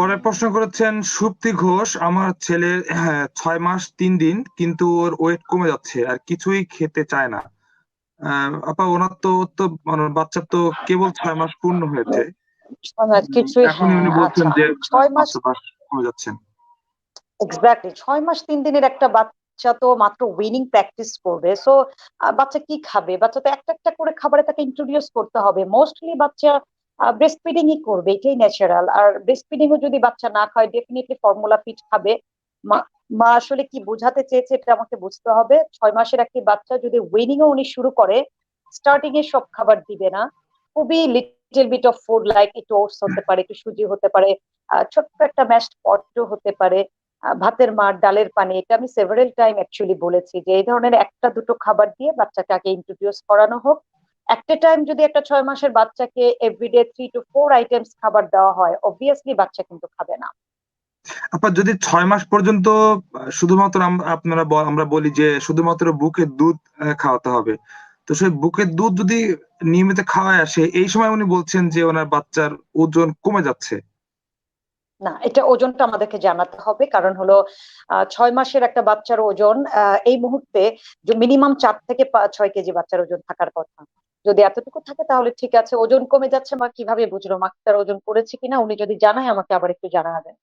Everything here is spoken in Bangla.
পরের প্রশ্ন করেছেন সুপ্তি ঘোষ আমার ছেলের হ্যাঁ, ছয় মাস তিন দিন কিন্তু ওর ওয়েট কমে যাচ্ছে আর কিছুই খেতে চায় না। আপা ওনার তো তো মানে বাচ্চার তো কেবল ছয় মাস পূর্ণ হয়েছে। উনি হ্যাঁ বলছেন আচ্ছা। যে ছয় মাস কমে যাচ্ছেন এক্স্যাক্টলি ছয় মাস তিন দিনের একটা বাচ্চা তো মাত্র উইনিং প্র্যাকটিস করবে। সো বাচ্চা কি খাবে? বাচ্চা তো একটা একটা করে খাবারে তাকে ইন্ট্রোডিউস করতে হবে। মোস্টলি বাচ্চা ব্রেস্ট ফিডিংই করবে, এটাই ন্যাচারাল আর ব্রেস্ট ফিডিংও যদি বাচ্চা না খায় ডেফিনেটলি ফর্মুলা ফিড খাবে। মা- আসলে কি বোঝাতে চেয়েছে এটা আমাকে বুঝতে হবে। ছয় মাসের একটি বাচ্চা যদি উইনিং ও উনি শুরু করে স্টার্টিং এ সব খাবার দিবে না। খুবই little bit of food like একটু ওটস হতে পারে, একটু সুজি হতে পারে ছোট্ট একটা ম্যাশড পটেটো হতে পারে ভাতের মার, ডালের পানি, এটা আমি সেভারেল টাইম অ্যাকচুয়ালি বলেছি যে এই ধরনের একটা দুটো খাবার দিয়ে বাচ্চাকে আগে ইন্ট্রোডিউস করানো হোক। একটা টাইম যদি একটা ছয় মাসের বাচ্চাকে every day three to four items খাবার দেওয়া হয় অবভিয়াসলি বাচ্চা কিন্তু খাবে না। আপা যদি ছয় মাস পর্যন্ত শুধুমাত্র আপনারা আমরা বলি যে শুধুমাত্র বুকের দুধ খাওয়াতে হবে। তো সেই বুকের দুধ যদি নিয়মিত খাওয়ায় আসে এই সময় উনি বলছেন যে ওনার বাচ্চার ওজন কমে যাচ্ছে। না এটা ওজনটা আমাদেরকে জানাতে হবে। কারণ হলো ছয় মাসের একটা বাচ্চার ওজন এই মুহূর্তে যে মিনিমাম চার থেকে ছয় কেজি বাচ্চার ওজন থাকার কথা। যদি এতটুকু থাকে তাহলে ঠিক আছে, ওজন কমে যাচ্ছে, মা কীভাবে বুঝলো? মা তার ওজন করেছে কিনা? উনি যদি জানায় আমাকে আবার একটু জানাবেন।